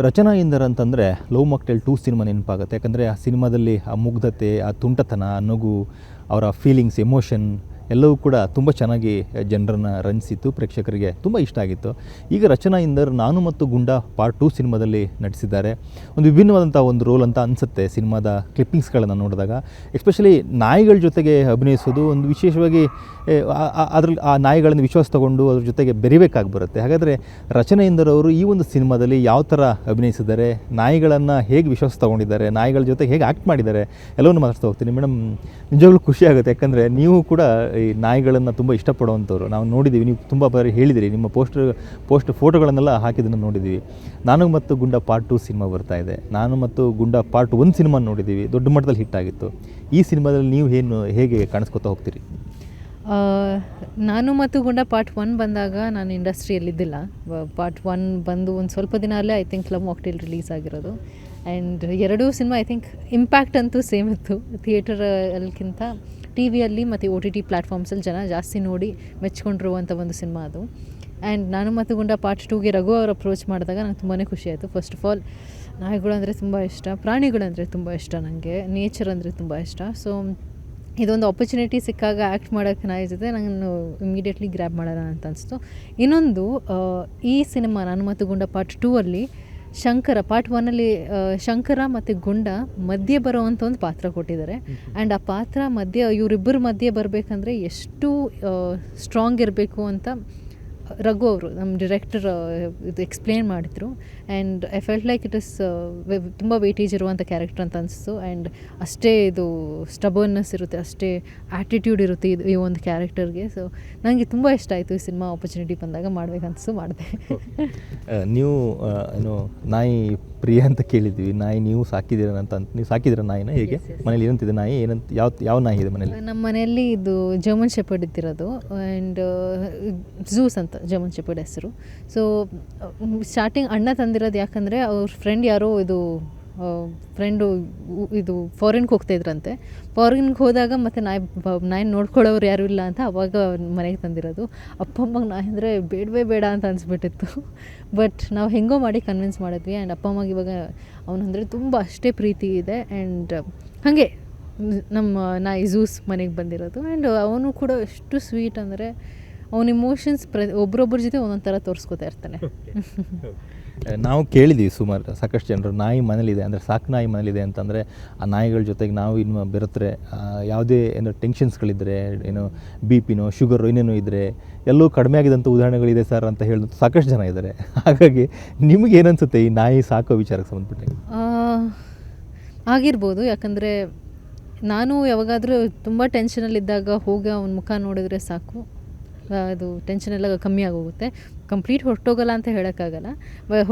ರಚನಾ ಇಂದರ್ ಅಂತಂದರೆ love mocktail two cinema ನೆನಪಾಗುತ್ತೆ. ಯಾಕಂದರೆ ಆ ಸಿನಿಮಾದಲ್ಲಿ ಆ ಮುಗ್ಧತೆ, ಆ ತುಂಟತನ, ಆ ನಗು, ಅವರ ಫೀಲಿಂಗ್ಸ್ ಎಮೋಷನ್ ಎಲ್ಲವೂ ಕೂಡ ತುಂಬ ಚೆನ್ನಾಗಿ ಜನರನ್ನು ರಂಜಿಸಿತ್ತು ಪ್ರೇಕ್ಷಕರಿಗೆ ತುಂಬ ಇಷ್ಟ ಆಗಿತ್ತು. ಈಗ ರಚನಾ ಇಂದರ್ ನಾನು ಮತ್ತು ಗುಂಡ ಪಾರ್ಟ್ ಟೂ ಸಿನಿಮಾದಲ್ಲಿ ನಟಿಸಿದ್ದಾರೆ. ಒಂದು ವಿಭಿನ್ನವಾದಂಥ ಒಂದು ರೋಲ್ ಅಂತ ಅನಿಸುತ್ತೆ ಸಿನಿಮಾದ ಕ್ಲಿಪ್ಪಿಂಗ್ಸ್ಗಳನ್ನು ನೋಡಿದಾಗ. ಎಸ್ಪೆಷಲಿ ನಾಯಿಗಳ ಜೊತೆಗೆ ಅಭಿನಯಿಸೋದು ಒಂದು ವಿಶೇಷವಾಗಿ ಅದ್ರಲ್ಲಿ ಆ ನಾಯಿಗಳನ್ನು ವಿಶ್ವಾಸ ತಗೊಂಡು ಅದ್ರ ಜೊತೆಗೆ ಬೆರಿಬೇಕಾಗಿ ಬರುತ್ತೆ ಹಾಗಾದರೆ ರಚನಾ ಇಂದರ್ ಅವರು ಈ ಒಂದು ಸಿನಿಮಾದಲ್ಲಿ ಯಾವ ಥರ ಅಭಿನಯಿಸಿದ್ದಾರೆ, ನಾಯಿಗಳನ್ನು ಹೇಗೆ ವಿಶ್ವಾಸ ತಗೊಂಡಿದ್ದಾರೆ, ನಾಯಿಗಳ ಜೊತೆ ಹೇಗೆ ಆ್ಯಕ್ಟ್ ಮಾಡಿದ್ದಾರೆ, ಎಲ್ಲವನ್ನು ಮಾತಾಡ್ತಾ ಹೋಗ್ತೀನಿ. ಮೇಡಮ್, ನಿಜವಾಗ್ಲೂ ಖುಷಿ ಆಗುತ್ತೆ. ಯಾಕಂದರೆ ನೀವು ಕೂಡ ಈ ನಾಯಿಗಳನ್ನು ತುಂಬ ಇಷ್ಟಪಡುವಂಥವ್ರು ನಾವು ನೋಡಿದ್ದೀವಿ ನೀವು ತುಂಬ ಬಾರಿ ಹೇಳಿದಿರಿ, ನಿಮ್ಮ ಪೋಸ್ಟರ್ ಪೋಸ್ಟ್ ಫೋಟೋಗಳನ್ನೆಲ್ಲ ಹಾಕಿದ್ದನ್ನು ನೋಡಿದ್ದೀವಿ ನಾನು ಮತ್ತು ಗುಂಡ ಪಾರ್ಟ್ ಟು ಸಿನಿಮಾ ಬರ್ತಾ ಇದೆ. ನಾನು ಮತ್ತು ಗುಂಡ ಪಾರ್ಟ್ ಒನ್ ಸಿನಿಮಾ ನೋಡಿದ್ದೀವಿ ದೊಡ್ಡ ಮಟ್ಟದಲ್ಲಿ ಹಿಟ್ ಆಗಿತ್ತು. ಈ ಸಿನಿಮಾದಲ್ಲಿ ನೀವು ಏನು, ಹೇಗೆ ಕಾಣಿಸ್ಕೊತಾ ಹೋಗ್ತೀರಿ? ನಾನು ಮತ್ತು ಗುಂಡ ಪಾರ್ಟ್ ಒನ್ ಬಂದಾಗ ನಾನು ಇಂಡಸ್ಟ್ರಿಯಲ್ಲಿದ್ದಿಲ್ಲ. ಪಾರ್ಟ್ ಒನ್ ಬಂದು ಒಂದು ಸ್ವಲ್ಪ ದಿನ ಅಲ್ಲೇ ಐ ಥಿಂಕ್ ಲಮ್ ಮಾಕ್ಟೇಲ್ ರಿಲೀಸ್ ಆಗಿರೋದು. ಆ್ಯಂಡ್ ಎರಡೂ ಸಿನಿಮಾ ಐ ಥಿಂಕ್ ಇಂಪ್ಯಾಕ್ಟ್ ಅಂತೂ ಸೇಮ್ ಇತ್ತು. ಥಿಯೇಟರ್ ಅಲ್ಲಿಗಿಂತ ಟಿ ವಿಯಲ್ಲಿ ಮತ್ತು ಒ ಟಿ ಟಿ ಪ್ಲ್ಯಾಟ್ಫಾರ್ಮ್ಸಲ್ಲಿ ಜನ ಜಾಸ್ತಿ ನೋಡಿ ಮೆಚ್ಕೊಂಡಿರುವಂಥ ಒಂದು ಸಿನಿಮಾ ಅದು. ಆ್ಯಂಡ್ ನಾನು ಮತ್ತು ಗುಂಡ ಪಾರ್ಟ್ ಟೂಗೆ ರಘು ಅವ್ರು ಅಪ್ರೋಚ್ ಮಾಡಿದಾಗ ನಂಗೆ ತುಂಬಾ ಖುಷಿ ಆಯಿತು. ಫಸ್ಟ್ ಆಫ್ ಆಲ್ ನಾಯಿಗಳಂದರೆ ತುಂಬ ಇಷ್ಟ ಪ್ರಾಣಿಗಳಂದರೆ ತುಂಬ ಇಷ್ಟ ನನಗೆ ನೇಚರ್ ಅಂದರೆ ತುಂಬ ಇಷ್ಟ. ಸೊ ಇದೊಂದು ಆಪರ್ಚುನಿಟಿ ಸಿಕ್ಕಾಗ ಆ್ಯಕ್ಟ್ ಮಾಡೋಕ್ಕೆ ನಾಯಿ ಜೊತೆ ನಾನು ಇಮಿಡಿಯೇಟ್ಲಿ ಗ್ರ್ಯಾಬ್ ಮಾಡೋಣ ಅಂತ ಅನಿಸ್ತು. ಇನ್ನೊಂದು ಈ ಸಿನಿಮಾ ನಾನು ಮತ್ತು ಗುಂಡ ಪಾರ್ಟ್ ಟೂ ಅಲ್ಲಿ ಶಂಕರ ಪಾರ್ಟ್ ಒನ್ನಲ್ಲಿ ಶಂಕರ ಮತ್ತು ಗುಂಡ ಮಧ್ಯೆ ಬರೋವಂಥ ಒಂದು ಪಾತ್ರ ಕೊಟ್ಟಿದ್ದಾರೆ. ಆ್ಯಂಡ್ ಆ ಪಾತ್ರ ಮಧ್ಯೆ ಇವರಿಬ್ಬರ ಮಧ್ಯೆ ಬರಬೇಕಂದ್ರೆ ಎಷ್ಟು ಸ್ಟ್ರಾಂಗ್ ಇರಬೇಕು ಅಂತ ರಘು ಅವರು, ನಮ್ಮ ಡಿರೆಕ್ಟರ್ ಇದು ಎಕ್ಸ್ಪ್ಲೇನ್ ಮಾಡಿದ್ರು. And I felt like it is ತುಂಬ ವೇಟೇಜ್ ಇರುವಂಥ ಕ್ಯಾರೆಕ್ಟರ್ ಅಂತ ಅನಿಸ್ತು. ಆ್ಯಂಡ್ ಅಷ್ಟೇ ಇದು ಸ್ಟಬರ್ನೆಸ್ ಇರುತ್ತೆ, ಅಷ್ಟೇ ಆ್ಯಟಿಟ್ಯೂಡ್ ಇರುತ್ತೆ ಇದು, ಈ ಒಂದು ಕ್ಯಾರೆಕ್ಟರ್ಗೆ ಸೊ ನನಗೆ ತುಂಬ ಇಷ್ಟ ಆಯಿತು ಈ ಸಿನಿಮಾ ಆಪರ್ಚುನಿಟಿ ಬಂದಾಗ ಮಾಡ್ಬೇಕನ್ಸು ಮಾಡಿದೆ. ನೀವು ಏನು ನಾಯಿ ಪ್ರಿಯ ಅಂತ ಕೇಳಿದ್ವಿ. ನಾಯಿ ನೀವು ಸಾಕಿದ್ದೀರ ಅಂತ ಅಂತ- ನೀವು ಸಾಕಿದಿರ ನಾಯಿನ? ಹೇಗೆ. ಮನೇಲಿ ಏನಂತಿದೆ ನಾಯಿ? ಏನಂತ ಯಾವ ಯಾವ ನಾಯಿ ಇದೆ ಮನೇಲಿ? ನಮ್ಮ ಮನೆಯಲ್ಲಿ ಇದು ಜರ್ಮನ್ ಶೆಪರ್ಡ್ ಇದ್ದಿರೋದು ಆ್ಯಂಡ್ ಝೂಸ್ ಅಂತ ಜರ್ಮನ್ ಶೆಪರ್ಡ್ ಹೆಸರು. ಸೊ ಸ್ಟಾರ್ಟಿಂಗ್ ಅಣ್ಣ ತಂದಿರೋದು ಯಾಕಂದರೆ ಅವ್ರ ಫ್ರೆಂಡ್ ಯಾರೋ ಇದು ಫ್ರೆಂಡು ಇದು ಫಾರಿನ್ಗೆ ಹೋಗ್ತಾ ಇದ್ರಂತೆ. ಫಾರಿನ್ಗೆ ಹೋದಾಗ ಮತ್ತು ನಾಯಿ ನಾಯಿ ನೋಡ್ಕೊಳ್ಳೋರು ಯಾರೂ ಇಲ್ಲ ಅಂತ ಅವಾಗ ಮನೆಗೆ ತಂದಿರೋದು. ಅಪ್ಪ, ಅಮ್ಮಗೆ ನಾಯಿ ಅಂದರೆ ಬೇಡವೇ ಬೇಡ ಅಂತ ಅನಿಸ್ಬಿಟ್ಟಿತ್ತು. ಬಟ್ ನಾವು ಹೆಂಗೋ ಮಾಡಿ ಕನ್ವಿನ್ಸ್ ಮಾಡಿದ್ವಿ. ಆ್ಯಂಡ್ ಅಪ್ಪ, ಅಮ್ಮಗೆ ಇವಾಗ ಅವನಂದರೆ ತುಂಬ ಅಷ್ಟೇ ಪ್ರೀತಿ ಇದೆ. ಆ್ಯಂಡ್ ಹಾಗೆ ನಮ್ಮ ನಾಯಿ ಝೂಸ್ ಮನೆಗೆ ಬಂದಿರೋದು. ಆ್ಯಂಡ್ ಅವನು ಕೂಡ ಎಷ್ಟು ಸ್ವೀಟ್ ಅಂದರೆ ಅವನ ಇಮೋಷನ್ಸ್ ಪ್ರ ಒಬ್ರೊಬ್ಬರ ಜೊತೆ ಒಂದೊಂದು ಥರ ತೋರಿಸ್ಕೊತಾ ಇರ್ತಾನೆ. ನಾವು ಕೇಳಿದ್ದೀವಿ ಸುಮಾರು, ಸಾಕಷ್ಟು ಜನರು, ನಾಯಿ ಮನೇಲಿದೆ ಅಂದರೆ ಸಾಕು ನಾಯಿ ಮನೇಲಿದೆ ಅಂತಂದರೆ ಆ ನಾಯಿಗಳ ಜೊತೆಗೆ ನಾವು ಇನ್ನು ಬೆರೆತರೆ ಯಾವುದೇ ಏನೋ ಟೆನ್ಷನ್ಸ್ಗಳಿದ್ದರೆ ಏನೋ ಬಿ ಪಿನೋ ಶುಗರು ಏನೇನೋ ಇದ್ದರೆ ಎಲ್ಲೂ ಕಡಿಮೆ ಆಗಿದಂಥ ಉದಾಹರಣೆಗಳಿದೆ ಸರ್ ಅಂತ ಹೇಳಿದ್ರು ಸಾಕಷ್ಟು ಜನ ಇದ್ದಾರೆ. ಹಾಗಾಗಿ ನಿಮಗೆ ಏನನ್ಸುತ್ತೆ ಈ ನಾಯಿ ಸಾಕೋ ವಿಚಾರಕ್ಕೆ ಸಂಬಂಧಪಟ್ಟಂಗೆ? ಆಗಿರ್ಬೋದು. ಯಾಕಂದರೆ ನಾನು ಯಾವಾಗಾದರೂ ತುಂಬ ಟೆನ್ಷನಲ್ಲಿದ್ದಾಗ ಹೋಗಿ ಅವನ ಮುಖ ನೋಡಿದ್ರೆ ಸಾಕು. ಅದು ಟೆನ್ಷನ್ ಎಲ್ಲ ಕಮ್ಮಿ ಆಗೋಗುತ್ತೆ. ಕಂಪ್ಲೀಟ್ ಹೊರಟೋಗಲ್ಲ ಅಂತ ಹೇಳೋಕ್ಕಾಗಲ್ಲ. ಬ-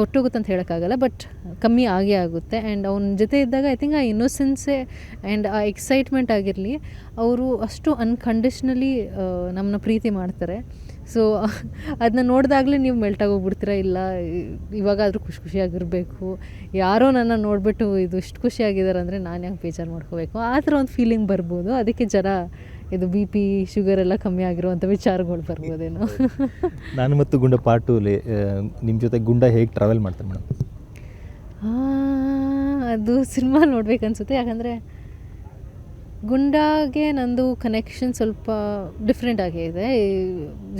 ಹೇಳೋಕ್ಕಾಗಲ್ಲ, ಬಟ್ ಕಮ್ಮಿ ಆಗೇ ಆಗುತ್ತೆ. ಆ್ಯಂಡ್ ಅವನ ಜೊತೆ ಇದ್ದಾಗ ಐ ಥಿಂಕ್ ಆ ಇನ್ನೋಸೆನ್ಸೇ ಆ್ಯಂಡ್ ಆ ಎಕ್ಸೈಟ್ಮೆಂಟ್ ಆಗಿರಲಿ, ಅವರು ಅಷ್ಟು ಅನ್ಕಂಡೀಷ್ನಲಿ ನಮ್ಮನ್ನ ಪ್ರೀತಿ ಮಾಡ್ತಾರೆ. ಸೊ ಅದನ್ನ ನೋಡಿದಾಗಲೇ ನೀವು ಮೆಲ್ಟಾಗಿ ಹೋಗ್ಬಿಡ್ತೀರಾ ಇಲ್ಲ, ಇವಾಗಾದರೂ ಖುಷಿ ಖುಷಿಯಾಗಿರಬೇಕು. ಯಾರೋ ನನ್ನ ನೋಡಿಬಿಟ್ಟು ಇದು ಇಷ್ಟು ಖುಷಿಯಾಗಿದ್ದಾರೆ ಅಂದರೆ ನಾನು ಯಾಕೆ ಬೇಜಾರು ಮಾಡ್ಕೋಬೇಕು? ಆ ಥರ ಒಂದು ಫೀಲಿಂಗ್ ಬರ್ಬೋದು. ಅದಕ್ಕೆ ಜನ ಇದು ಬಿ ಪಿ ಶುಗರ್ ಎಲ್ಲ ಕಮ್ಮಿ ಆಗಿರುವಂಥ ವಿಚಾರಗಳು ಬರ್ಬೋದೇನೋ. ನಾನು ಮತ್ತು ಗುಂಡ ಪಾಟು ನಿಮ್ಮ ಜೊತೆ ಗುಂಡ ಹೇಗೆ ಟ್ರಾವೆಲ್ ಮಾಡ್ತಾರೆ ಮೇಡಮ್ ಅದು ಸಿನಿಮಾ ನೋಡ್ಬೇಕನ್ಸುತ್ತೆ ಯಾಕಂದರೆ ಗುಂಡಾಗೆ ನಂದು ಕನೆಕ್ಷನ್ ಸ್ವಲ್ಪ ಡಿಫ್ರೆಂಟ್ ಆಗೇ ಇದೆ.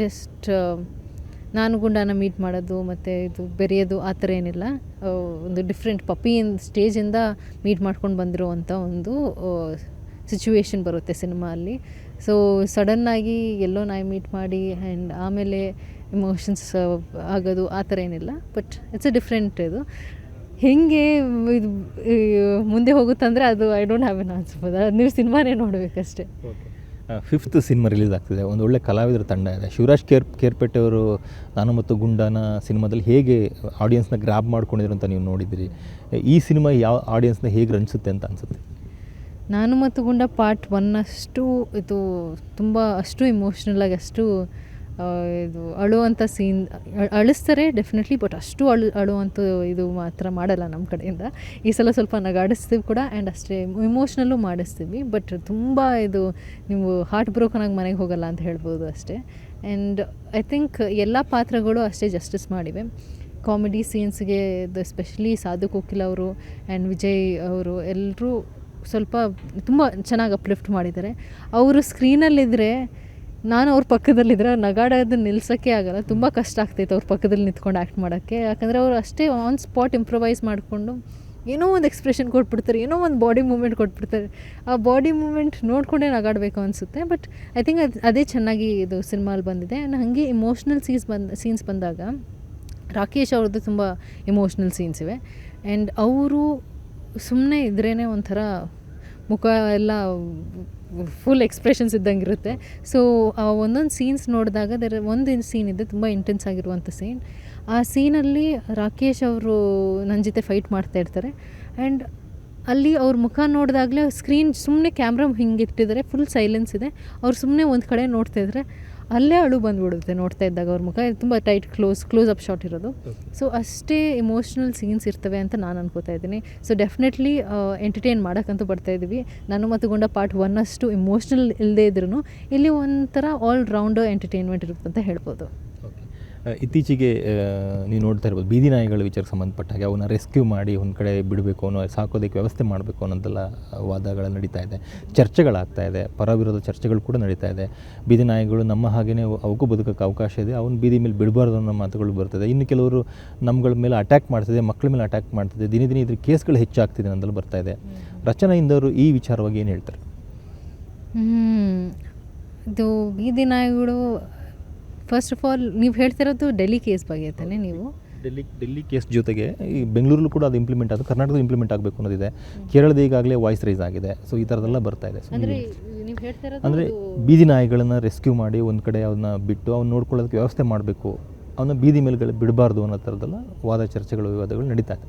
ಜಸ್ಟ್ ನಾನು ಗುಂಡಾನ ಮೀಟ್ ಮಾಡೋದು ಮತ್ತು ಇದು ಬೆರೆಯೋದು ಆ ಥರ ಏನಿಲ್ಲ. ಒಂದು ಡಿಫ್ರೆಂಟ್ ಪಪ್ಪಿ ಸ್ಟೇಜಿಂದ ಮೀಟ್ ಮಾಡ್ಕೊಂಡು ಬಂದಿರುವಂಥ ಒಂದು ಸಿಚುವೇಶನ್ ಬರುತ್ತೆ ಸಿನಿಮಾ ಅಲ್ಲಿ ಸೊ ಸಡನ್ನಾಗಿ ಎಲ್ಲೋ ನಾಯಿ ಮೀಟ್ ಮಾಡಿ ಆ್ಯಂಡ್ ಆಮೇಲೆ ಇಮೋಷನ್ಸ್ ಆಗೋದು ಆ ಥರ ಏನಿಲ್ಲ. ಬಟ್ ಇಟ್ಸ್ ಅ ಡಿಫ್ರೆಂಟ್ ಇದು. ಹೆಂಗೆ ಇದು ಮುಂದೆ ಹೋಗುತ್ತಂದರೆ ಅದು I don't have an answer ಅದು ನೀವು ಸಿನಿಮಾನೇ ನೋಡಬೇಕಷ್ಟೇ. ಫಿಫ್ತ್ ಸಿನಿಮಾ ರಿಲೀಸ್ ಆಗ್ತಿದೆ. ಒಂದು ಒಳ್ಳೆ ಕಲಾವಿದರ ತಂಡ ಇದೆ. ಶಿವರಾಜ್ ಕೇರ್, ಕೇರ್ಪೇಟೆ ಅವರು, ನಾನು ಮತ್ತು ಗುಂಡಾನ ಸಿನಿಮಾದಲ್ಲಿ ಹೇಗೆ ಆಡಿಯನ್ಸ್ನ ಗ್ರ್ಯಾಬ್ ಮಾಡ್ಕೊಂಡಿದ್ರು ಅಂತ ನೀವು ನೋಡಿದಿರಿ ಈ ಸಿನಿಮಾ ಯಾವ ಆಡಿಯನ್ಸ್ನ ಹೇಗೆ ರಂಜಿಸುತ್ತೆ ಅಂತ ಅನಿಸುತ್ತೆ? ನಾನು ಮತ್ತು ಗುಂಡ ಪಾರ್ಟ್ ಒನ್ ಅಷ್ಟು ಇದು ತುಂಬ ಅಷ್ಟು ಇಮೋಷ್ನಲ್ ಆಗಿ ಅಷ್ಟು ಇದು ಅಳುವಂಥ ಸೀನ್ ಅಳಿಸ್ತಾರೆ ಡೆಫಿನೆಟ್ಲಿ ಬಟ್ ಅಷ್ಟು ಅಳು ಅಳುವಂಥ ಇದು ಮಾತ್ರ ಮಾಡಲ್ಲ ನಮ್ಮ ಕಡೆಯಿಂದ. ಈ ಸಲ ಸ್ವಲ್ಪ ನಗಾಡಿಸ್ತೀವಿ ಕೂಡ ಆ್ಯಂಡ್ ಅಷ್ಟೇ ಇಮೋಷ್ನಲ್ಲು ಮಾಡಿಸ್ತೀವಿ ಬಟ್ ತುಂಬ ಇದು ನೀವು ಹಾರ್ಟ್ ಬ್ರೋಕನಾಗಿ ಮನೆಗೆ ಹೋಗಲ್ಲ ಅಂತ ಹೇಳ್ಬೋದು ಅಷ್ಟೇ. ಆ್ಯಂಡ್ ಐ ಥಿಂಕ್ ಎಲ್ಲ ಪಾತ್ರಗಳು ಅಷ್ಟೇ ಜಸ್ಟಿಸ್ ಮಾಡಿವೆ. ಕಾಮಿಡಿ ಸೀನ್ಸ್ಗೆ ಎಸ್ಪೆಷಲಿ ಸಾಧು ಕೋಕಿಲ್ ಅವರು ಆ್ಯಂಡ್ ವಿಜಯ್ ಅವರು ಎಲ್ಲರೂ ಸ್ವಲ್ಪ ತುಂಬ ಚೆನ್ನಾಗಿ ಅಪ್ಲಿಫ್ಟ್ ಮಾಡಿದ್ದಾರೆ. ಅವರು ಸ್ಕ್ರೀನಲ್ಲಿದ್ದರೆ ನಾನು ಅವ್ರ ಪಕ್ಕದಲ್ಲಿದ್ದರೆ ನಗಾಡೋದು ನಿಲ್ಸೋಕ್ಕೆ ಆಗೋಲ್ಲ. ತುಂಬ ಕಷ್ಟ ಆಗ್ತೈತೆ ಅವ್ರ ಪಕ್ಕದಲ್ಲಿ ನಿಂತ್ಕೊಂಡು ಆ್ಯಕ್ಟ್ ಮಾಡೋಕ್ಕೆ. ಯಾಕಂದರೆ ಅವರು ಅಷ್ಟೇ ಆನ್ ಸ್ಪಾಟ್ ಇಂಪ್ರೊವೈಸ್ ಮಾಡಿಕೊಂಡು ಏನೋ ಒಂದು ಎಕ್ಸ್ಪ್ರೆಷನ್ ಕೊಟ್ಬಿಡ್ತಾರೆ, ಏನೋ ಒಂದು ಬಾಡಿ ಮೂಮೆಂಟ್ ಕೊಟ್ಬಿಡ್ತಾರೆ. ಆ ಬಾಡಿ ಮೂಮೆಂಟ್ ನೋಡಿಕೊಂಡೇ ನಗಾಡಬೇಕು ಅನಿಸುತ್ತೆ. ಬಟ್ ಐ ಥಿಂಕ್ ಅದು, ಅದೇ ಚೆನ್ನಾಗಿ ಇದು ಸಿನಿಮಾಲ್ಲಿ ಬಂದಿದೆ. ಆ್ಯಂಡ್ ಹಾಗೆ ಇಮೋಷ್ನಲ್ ಸೀನ್ಸ್ ಬಂದ ಸೀನ್ಸ್ ಬಂದಾಗ ರಾಕೇಶ್ ಅವ್ರದ್ದು ತುಂಬ ಇಮೋಷ್ನಲ್ ಸೀನ್ಸ್ ಇವೆ. ಆ್ಯಂಡ್ ಅವರು ಸುಮ್ಮನೆ ಇದ್ರೇ ಒಂಥರ ಮುಖ ಎಲ್ಲ ಫುಲ್ ಎಕ್ಸ್ಪ್ರೆಷನ್ಸ್ ಇದ್ದಂಗೆ ಇರುತ್ತೆ ಸೊ ಒಂದೊಂದು ಸೀನ್ಸ್ ನೋಡಿದಾಗ ದರ್ ಒಂದು ಸೀನ್ ಇದೆ ತುಂಬ ಇಂಟೆನ್ಸ್ ಆಗಿರುವಂಥ ಸೀನ್ ಆ ಸೀನಲ್ಲಿ ರಾಕೇಶ್ ಅವರು ನನ್ನ ಜೊತೆ ಫೈಟ್ ಮಾಡ್ತಾ ಇರ್ತಾರೆ. ಆ್ಯಂಡ್ ಅಲ್ಲಿ ಅವ್ರ ಮುಖ ನೋಡಿದಾಗಲೇ ಸ್ಕ್ರೀನ್ ಸುಮ್ಮನೆ ಕ್ಯಾಮ್ರಾ ಹಿಂಗೆ ಇಟ್ಟಿದ್ದಾರೆ ಫುಲ್ ಸೈಲೆನ್ಸ್ ಇದೆ. ಅವ್ರು ಸುಮ್ಮನೆ ಒಂದು ಕಡೆ ನೋಡ್ತಾ ಇದ್ರೆ ಅಲ್ಲೇ ಅಳು ಬಂದುಬಿಡುತ್ತೆ ನೋಡ್ತಾ ಇದ್ದಾಗ ಅವ್ರ ಮುಖ. ತುಂಬ tight close close up shot ಇರೋದು. ಸೊ ಅಷ್ಟೇ ಇಮೋಷ್ನಲ್ ಸೀನ್ಸ್ ಇರ್ತವೆ ಅಂತ ನಾನು ಅನ್ಕೋತಾ ಇದ್ದೀನಿ. ಸೊ ಡೆಫಿನೆಟ್ಲಿ ಎಂಟರ್ಟೈನ್ ಮಾಡೋಕ್ಕಂತೂ ಬರ್ತಾ ಇದ್ದೀವಿ. ನಾನು ಮತ್ತು ಗುಂಡ ಪಾರ್ಟ್ ಒನ್ ಅಷ್ಟು ಇಮೋಷ್ನಲ್ ಇಲ್ಲದೇ ಇದ್ರೂ ಇಲ್ಲಿ ಒಂಥರ ಆಲ್ ರೌಂಡ್ ಎಂಟರ್ಟೈನ್ಮೆಂಟ್ ಇರುತ್ತೆ ಅಂತ ಹೇಳ್ಬೋದು. ಇತ್ತೀಚೆಗೆ ನೀವು ನೋಡ್ತಾ ಇರ್ಬೋದು, ಬೀದಿ ನಾಯಿಗಳ ವಿಚಾರಕ್ಕೆ ಸಂಬಂಧಪಟ್ಟ ಹಾಗೆ ಅವನ್ನ ರೆಸ್ಕ್ಯೂ ಮಾಡಿ ಒಂದು ಕಡೆ ಬಿಡಬೇಕು ಅನ್ನೋ, ಸಾಕೋದಕ್ಕೆ ವ್ಯವಸ್ಥೆ ಮಾಡಬೇಕು ಅನ್ನೋದೆಲ್ಲ ವಾದಗಳು ನಡೀತಾ ಇದೆ. ಚರ್ಚೆಗಳಾಗ್ತಾ ಇದೆ ಪರ ವಿರೋಧ ಚರ್ಚೆಗಳು ಕೂಡ ನಡೀತಾ ಇದೆ. ಬೀದಿ ನಾಯಿಗಳು ನಮ್ಮ ಹಾಗೆಯೇ ಅವು- ಅವಕ್ಕೂ ಬದುಕೋಕ್ಕೆ ಅವಕಾಶ ಇದೆ, ಅವ್ನು ಬೀದಿ ಮೇಲೆ ಬಿಡಬಾರ್ದು ಅನ್ನೋ ಮಾತುಗಳು ಬರ್ತದೆ. ಇನ್ನು ಕೆಲವರು ನಮ್ಮಗಳ ಮೇಲೆ ಅಟ್ಯಾಕ್ ಮಾಡ್ತಿದೆ ಮಕ್ಕಳ ಮೇಲೆ ಅಟ್ಯಾಕ್ ಮಾಡ್ತಿದೆ, ದಿನೇ ದಿನೇ ಇದ್ರ ಕೇಸ್ಗಳು ಹೆಚ್ಚಾಗ್ತಿದೆ ಅನ್ನೋದೆಲ್ಲ ಬರ್ತಾ ಇದೆ. ರಚನೆಯಿಂದವರು ಈ ವಿಚಾರವಾಗಿ ಏನು ಹೇಳ್ತಾರೆ. ಇದು ಬೀದಿ ನಾಯಿಗಳು ಫಸ್ಟ್ ಆಫ್ ಆಲ್ ನೀವು ಹೇಳ್ತಿರೋದು ಡೆಲ್ಲಿ ಕೇಸ್ ಬಗ್ಗೆ ತಾನೇ ನೀವು? ಡೆಲ್ಲಿ ಡೆಲ್ಲಿ ಕೇಸ್ ಜೊತೆಗೆ ಈ ಬೆಂಗಳೂರಲ್ಲೂ ಕೂಡ ಅದು ಇಂಪ್ಲಿಮೆಂಟ್ ಆಗುತ್ತೆ ಕರ್ನಾಟಕದ ಇಂಪ್ಲಿಮೆಂಟ್ ಆಗಬೇಕು ಅನ್ನೋದಿದೆ. ಕೇರಳದ ಈಗಾಗಲೇ ವಾಯ್ಸ್ ರೈಸ್ ಆಗಿದೆ. ಸೊ ಈ ಥರದೆಲ್ಲ ಬರ್ತಾ ಇದೆ. ಅಂದರೆ ಬೀದಿ ನಾಯಿಗಳನ್ನು ರೆಸ್ಕ್ಯೂ ಮಾಡಿ ಒಂದು ಕಡೆ ಅವನ್ನ ಬಿಟ್ಟು ಅವ್ನ ನೋಡ್ಕೊಳ್ಳೋದಕ್ಕೆ ವ್ಯವಸ್ಥೆ ಮಾಡಬೇಕು. ಅವನ್ನ ಬೀದಿ ಮೇಲೆಗಳು ಬಿಡಬಾರ್ದು ಅನ್ನೋ ಥರದ್ದೆಲ್ಲ ವಾದ ಚರ್ಚೆಗಳು ವಿವಾದಗಳು ನಡೀತಾ ಇದೆ.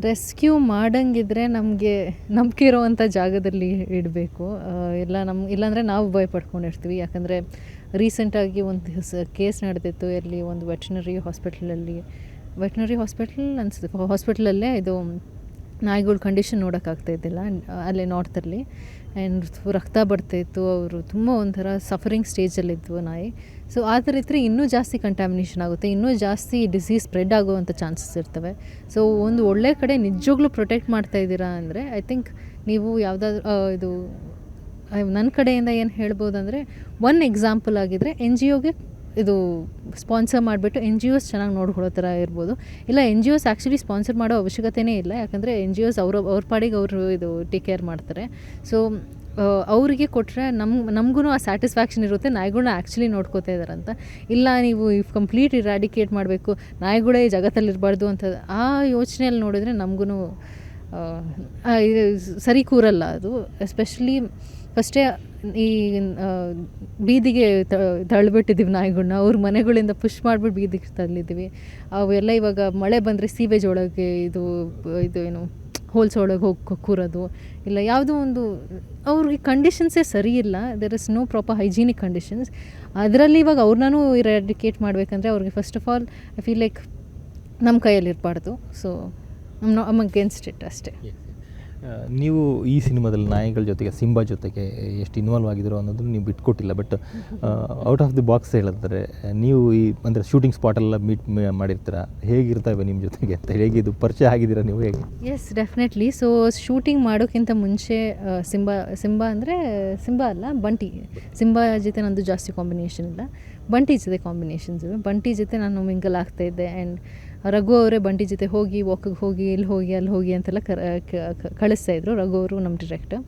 ರೆಸ್ಕ್ಯೂ ಮಾಡಂಗಿದ್ರೆ ನಮಗೆ ನಂಬಿಕೆ ಇರೋವಂಥ ಜಾಗದಲ್ಲಿ ಇಡಬೇಕು. ಇಲ್ಲ ನಮ್ಮ ಇಲ್ಲಾಂದರೆ ನಾವು ಭಯ ಪಡ್ಕೊಂಡಿರ್ತೀವಿ ಯಾಕಂದರೆ ರೀಸೆಂಟಾಗಿ ಒಂದು ಕೇಸ್ ನಡೆದಿತ್ತು. ಎಲ್ಲಿ ಒಂದು ವೆಟ್ರನರಿ ಹಾಸ್ಪಿಟ್ಲಲ್ಲಿ ವೆಟ್ನರಿ ಹಾಸ್ಪಿಟ್ಲ್ ಅನ್ಸುತ್ತೆ. ಹಾಸ್ಪಿಟ್ಲಲ್ಲೇ ಇದು ನಾಯಿಗಳ ಕಂಡೀಷನ್ ನೋಡೋಕ್ಕಾಗ್ತಾ ಇದ್ದಿಲ್ಲ. ಅಲ್ಲೇ ನಾರ್ತಲ್ಲಿ ಆ್ಯಂಡ್ ರಕ್ತ ಬರ್ತಾಯಿತ್ತು ಅವರು ತುಂಬ ಒಂಥರ ಸಫರಿಂಗ್ ಸ್ಟೇಜಲ್ಲಿದ್ವು ನಾಯಿ. ಸೊ ಆ ಥರ ಇದ್ದರೆ ಇನ್ನೂ ಜಾಸ್ತಿ ಕಂಟ್ಯಾಮಿನೇಷನ್ ಆಗುತ್ತೆ, ಇನ್ನೂ ಜಾಸ್ತಿ ಡಿಸೀಸ್ ಸ್ಪ್ರೆಡ್ ಆಗುವಂಥ ಚಾನ್ಸಸ್ ಇರ್ತವೆ. ಸೊ ಒಂದು ಒಳ್ಳೆ ಕಡೆ ನಿಜವಾಗ್ಲೂ ಪ್ರೊಟೆಕ್ಟ್ ಮಾಡ್ತಾ ಇದ್ದೀರಾ ಅಂದರೆ ಐ ಥಿಂಕ್ ನೀವು ಯಾವುದಾದ್ರೂ ಇದು ನನ್ನ ಕಡೆಯಿಂದ ಏನು ಹೇಳ್ಬೋದು ಅಂದರೆ ಒನ್ ಎಕ್ಸಾಂಪಲ್ ಆಗಿದ್ದರೆ ಎನ್ ಜಿ ಒಗೆ ಇದು ಸ್ಪಾನ್ಸರ್ ಮಾಡಿಬಿಟ್ಟು ಎನ್ ಜಿ ಒಸ್ ಚೆನ್ನಾಗಿ ನೋಡ್ಕೊಳ್ಳೋ ಥರ ಇರ್ಬೋದು. ಇಲ್ಲ, N G Os actually sponsor ಮಾಡೋ ಅವಶ್ಯಕತೆನೇ ಇಲ್ಲ. ಯಾಕಂದರೆ ಎನ್ ಜಿ ಒಸ್ ಅವರು, ಅವ್ರ ಪಾಡಿಗೆ ಅವರು ಇದು ಟೇಕ್ ಕೇರ್ ಮಾಡ್ತಾರೆ. ಸೊ ಅವರಿಗೆ ಕೊಟ್ಟರೆ ನಮ್ಮ ನಮಗೂ ಆ ಸ್ಯಾಟಿಸ್ಫ್ಯಾಕ್ಷನ್ ಇರುತ್ತೆ. ನಾಯಿಗಳನ್ನ ಆ್ಯಕ್ಚುಲಿ ನೋಡ್ಕೋತಾ ಇದ್ದಾರೆ ಅಂತ. ಇಲ್ಲ, ನೀವು ಇಫ್ ಕಂಪ್ಲೀಟ್ ಇರಾಡಿಕೇಟ್ ಮಾಡಬೇಕು, ನಾಯಿಗಳೇ ಈ ಜಗತ್ತಲ್ಲಿ ಇರಬಾರ್ದು ಅಂತ ಆ ಯೋಚನೆಯಲ್ಲಿ ನೋಡಿದರೆ ನಮಗೂ ಸರಿ ಕೂರಲ್ಲ ಅದು. ಎಸ್ಪೆಷಲಿ ಫಸ್ಟೇ ಈ ಬೀದಿಗೆ ತಳ್ಳಿಬಿಟ್ಟಿದ್ದೀವಿ ನಾಯಿಗಳನ್ನ ಅವ್ರ ಮನೆಗಳಿಂದ ಪುಷ್ ಮಾಡಿಬಿಟ್ಟು ಬೀದಿಗೆ ತಳ್ಳಿದ್ದೀವಿ. ಅವೆಲ್ಲ ಇವಾಗ ಮಳೆ ಬಂದರೆ ಸೀವೇಜ್ ಒಳಗೆ ಇದು ಇದು ಏನು, ಹೋಲ್ಸ್ ಒಳಗೆ ಹೋಗಿ ಕೂರೋದು. ಇಲ್ಲ, ಯಾವುದೋ ಒಂದು ಅವ್ರಿಗೆ ಕಂಡೀಷನ್ಸೇ ಸರಿ ಇಲ್ಲ. There is no proper hygienic conditions ಅದರಲ್ಲಿ ಇವಾಗ ಅವ್ರನ್ನೂ ಇರಾಡಿಕೇಟ್ ಮಾಡಬೇಕಂದ್ರೆ ಅವ್ರಿಗೆ first of all I feel like ನಮ್ಮ ಕೈಯಲ್ಲಿ ಇರಬಾರ್ದು so I'm no um against it ಅಷ್ಟೇ ನೀವು ಈ ಸಿನಿಮಾದಲ್ಲಿ ನಾಯಿಗಳ ಜೊತೆಗೆ, ಸಿಂಬಾ ಜೊತೆಗೆ ಎಷ್ಟು ಇನ್ವಾಲ್ವ್ ಆಗಿದ್ರು ಅನ್ನೋದನ್ನು ನೀವು ಬಿಟ್ಕೊಟ್ಟಿಲ್ಲ. But out of the box ಹೇಳಿದ್ರೆ ನೀವು ಈ, ಅಂದರೆ ಶೂಟಿಂಗ್ ಸ್ಪಾಟೆಲ್ಲ ಮೀಟ್ ಮಾಡಿರ್ತೀರ? ಹೇಗಿರ್ತವೆ ನಿಮ್ಮ ಜೊತೆಗೆ ಅಂತ? ಹೇಗೆ ಇದು ಪರಿಚಯ ಆಗಿದ್ದೀರಾ ನೀವು ಹೇಗೆ? ಎಸ್ ಡೆಫಿನೆಟ್ಲಿ ಸೊ ಶೂಟಿಂಗ್ ಮಾಡೋಕ್ಕಿಂತ ಮುಂಚೆ ಸಿಂಬಾ ಸಿಂಬಾ ಅಂದರೆ ಸಿಂಬಾ ಅಲ್ಲ, ಬಂಟಿ. ಸಿಂಬಾ ಜೊತೆ ನಂದು ಜಾಸ್ತಿ ಕಾಂಬಿನೇಷನ್ ಇಲ್ಲ. ಬಂಟಿ ಜೊತೆ ಕಾಂಬಿನೇಷನ್ಸ್ ಇವೆ. ಬಂಟಿ ಜೊತೆ ನಾನು ಮಿಂಗಲ್ ಆಗ್ತಾಯಿದ್ದೆ ಆ್ಯಂಡ್ ರಘು ಅವರೇ ಬಂಟಿ ಜೊತೆ ಹೋಗಿ ವಾಕಿಗೆ ಹೋಗಿ ಇಲ್ಲಿ ಹೋಗಿ, ಅಲ್ಲಿ ಹೋಗಿ ಅಂತೆಲ್ಲ ಕರ ಕ- ಕ- ಕಳಿಸ್ತಾ ಇದ್ರು. ರಘು ಅವರು ನಮ್ಮ ಡಿರೆಕ್ಟರ್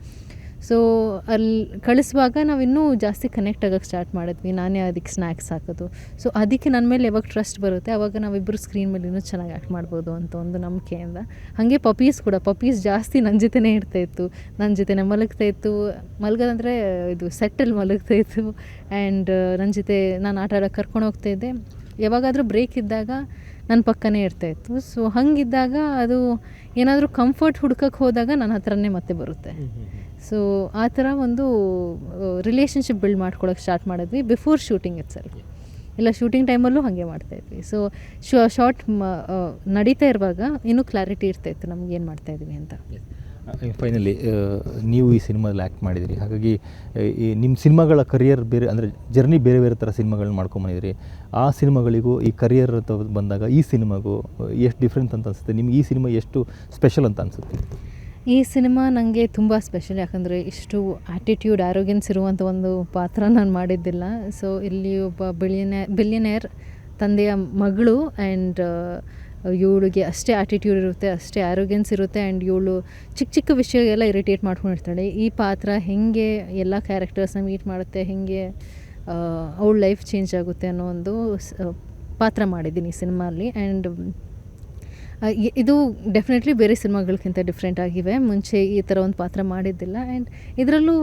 ಸೊ ಅಲ್ಲಿ ಕಳಿಸುವಾಗ ನಾವು ಇನ್ನೂ ಜಾಸ್ತಿ ಕನೆಕ್ಟ್ ಆಗೋಕ್ಕೆ ಸ್ಟಾರ್ಟ್ ಮಾಡಿದ್ವಿ. ನಾನೇ ಅದಕ್ಕೆ ಸ್ನ್ಯಾಕ್ಸ್ ಹಾಕೋದು. ಸೊ ಅದಕ್ಕೆ ನನ್ನ ಮೇಲೆ ಯಾವಾಗ ಟ್ರಸ್ಟ್ ಬರುತ್ತೆ ಆವಾಗ ನಾವಿಬ್ಬರು ಸ್ಕ್ರೀನ್ ಮೇಲೆ ಇನ್ನೂ ಚೆನ್ನಾಗಿ ಆ್ಯಕ್ಟ್ ಮಾಡ್ಬೋದು ಅಂತ ಒಂದು ನಂಬಿಕೆಯಿಂದ. ಹಾಗೆ ಪಪೀಸ್ ಕೂಡ ಪಪೀಸ್ ಜಾಸ್ತಿ ನನ್ನ ಜೊತೆನೇ ಇರ್ತಾ ಇತ್ತು. ನನ್ನ ಜೊತೆನೇ ಮಲಗ್ತಾ ಇತ್ತು. ಮಲಗೋದಂದರೆ ಇದು ಸೆಟ್ಟಲ್ಲಿ ಮಲಗ್ತಾ ಇತ್ತು. ಆ್ಯಂಡ್ ನನ್ನ ಜೊತೆ ನಾನು ಆಟ ಆಡೋಕ್ಕೆ ಕರ್ಕೊಂಡು ಹೋಗ್ತಾ ಇದ್ದೆ. ಯಾವಾಗಾದರೂ ಬ್ರೇಕ್ ಇದ್ದಾಗ ನನ್ನ ಪಕ್ಕನೇ ಇರ್ತಾ ಇತ್ತು. ಸೊ ಹಂಗಿದ್ದಾಗ ಅದು ಏನಾದರೂ ಕಂಫರ್ಟ್ ಹುಡ್ಕಕ್ಕೆ ಹೋದಾಗ ನನ್ನ ಹತ್ರನೇ ಮತ್ತೆ ಬರುತ್ತೆ. ಸೊ ಆ ಥರ ಒಂದು ರಿಲೇಷನ್ಶಿಪ್ ಬಿಲ್ಡ್ ಮಾಡ್ಕೊಳಕ್ಕೆ ಸ್ಟಾರ್ಟ್ ಮಾಡಿದ್ವಿ ಬಿಫೋರ್ ಶೂಟಿಂಗ್ ಇಟ್ಸ್ ಇಲ್ಲ ಶೂಟಿಂಗ್ ಟೈಮಲ್ಲೂ ಹಾಗೆ ಮಾಡ್ತಾಯಿದ್ವಿ ಸೊ ಶಾರ್ಟ್ ನಡೀತಾ ಇರುವಾಗ ಇನ್ನೂ ಕ್ಲಾರಿಟಿ ಇರ್ತಾಯಿತ್ತು ನಮ್ಗೆ ಏನು ಮಾಡ್ತಾಯಿದ್ವಿ ಅಂತ. ಫೈನಲಿ ನೀವು ಈ ಸಿನಿಮಾದಲ್ಲಿ ಆ್ಯಕ್ಟ್ ಮಾಡಿದಿರಿ. ಹಾಗಾಗಿ ಈ ನಿಮ್ಮ ಸಿನಿಮಾಗಳ ಕರಿಯರ್ ಬೇರೆ, ಅಂದರೆ ಜರ್ನಿ ಬೇರೆ ಬೇರೆ ಥರ ಸಿನಿಮಾಗಳನ್ನ ಮಾಡ್ಕೊಂಬಂದಿದ್ದೀರಿ ಆ ಸಿನಿಮಾಗಳಿಗೂ ಈ ಕರಿಯರ್ ಬಂದಾಗ ಈ ಸಿನಿಮಾಗೂ ಎಷ್ಟು ಡಿಫ್ರೆನ್ಸ್ ಅಂತ ಅನಿಸುತ್ತೆ? ನಿಮ್ಗೆ ಈ ಸಿನಿಮಾ ಎಷ್ಟು ಸ್ಪೆಷಲ್ ಅಂತ ಅನಿಸುತ್ತೆ? ಈ ಸಿನಿಮಾ ನನಗೆ ತುಂಬ ಸ್ಪೆಷಲ್ ಯಾಕಂದರೆ ಇಷ್ಟು ಆ್ಯಟಿಟ್ಯೂಡ್ ಆರೋಗ್ಯನ್ಸ್ ಇರುವಂಥ ಒಂದು ಪಾತ್ರ ನಾನು ಮಾಡಿದ್ದಿಲ್ಲ. ಸೊ ಇಲ್ಲಿ ಒಬ್ಬ ಬಿಲಿಯನೇ ಬಿಲಿಯನೇರ್ ತಂದೆಯ ಮಗಳು ಆ್ಯಂಡ್ ಇವಳಿಗೆ ಅಷ್ಟೇ ಆ್ಯಟಿಟ್ಯೂಡ್ ಇರುತ್ತೆ, ಅಷ್ಟೇ ಆರೋಗ್ಯನ್ಸ್ ಇರುತ್ತೆ ಆ್ಯಂಡ್ ಇವಳು ಚಿಕ್ಕ ಚಿಕ್ಕ ವಿಷಯಗೆಲ್ಲ ಇರಿಟೇಟ್ ಮಾಡ್ಕೊಂಡಿರ್ತಾಳೆ. ಈ ಪಾತ್ರ ಹೇಗೆ ಎಲ್ಲ ಕ್ಯಾರೆಕ್ಟರ್ಸ್ನ ಮೀಟ್ ಮಾಡುತ್ತೆ, ಹೇಗೆ ಅವಳ ಲೈಫ್ ಚೇಂಜ್ ಆಗುತ್ತೆ ಅನ್ನೋ ಒಂದು ಪಾತ್ರ ಮಾಡಿದ್ದೀನಿ ಈ ಸಿನಿಮಾಲಿ ಆ್ಯಂಡ್ ಇದು ಡೆಫಿನೆಟ್ಲಿ ಬೇರೆ ಸಿನಿಮಾಗಳಿಗಿಂತ ಡಿಫ್ರೆಂಟ್ ಆಗಿವೆ. ಮುಂಚೆ ಈ ಥರ ಒಂದು ಪಾತ್ರ ಮಾಡಿದ್ದಿಲ್ಲ. ಆ್ಯಂಡ್ ಇದರಲ್ಲೂ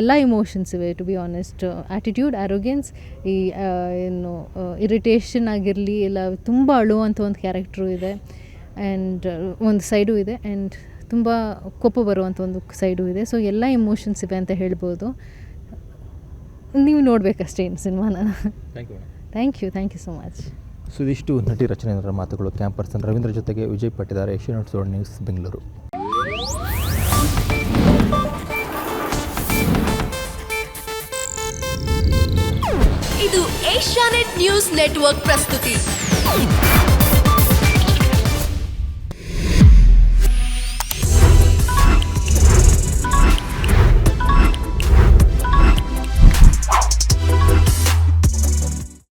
ಎಲ್ಲ ಇಮೋಷನ್ಸ್ ಇವೆ to be honest attitude arrogance ಈ ಏನು ಇರಿಟೇಷನ್ ಆಗಿರಲಿ ಇಲ್ಲ ತುಂಬ ಅಳುವಂಥ ಒಂದು ಕ್ಯಾರೆಕ್ಟ್ರು ಇದೆ ಆ್ಯಂಡ್ ಒಂದು ಸೈಡು ಇದೆ. ಆ್ಯಂಡ್ ತುಂಬ ಕೋಪ ಬರುವಂಥ ಒಂದು ಸೈಡು ಇದೆ. ಸೊ ಎಲ್ಲ ಇಮೋಷನ್ಸ್ ಇವೆ ಅಂತ ಹೇಳ್ಬೋದು. ನೀವು ನೋಡಬೇಕಷ್ಟೇ ಇನ್ನು ಸಿನಿಮಾನ. Thank you thank you so much so ಇದಿಷ್ಟು ನಟಿ ರಚನೆಯವರ ಮಾತುಗಳು ಕ್ಯಾಂಪರ್ಸನ್ ರವೀಂದ್ರ ಜೊತೆಗೆ ವಿಜಯ್ ಪಟ್ಟಿದ್ದಾರೆ. Asia news Bengaluru. ಇದು ಏಷ್ಯಾನೆಟ್ ನ್ಯೂಸ್ ನೆಟ್ವರ್ಕ್ ಪ್ರಸ್ತುತಿ.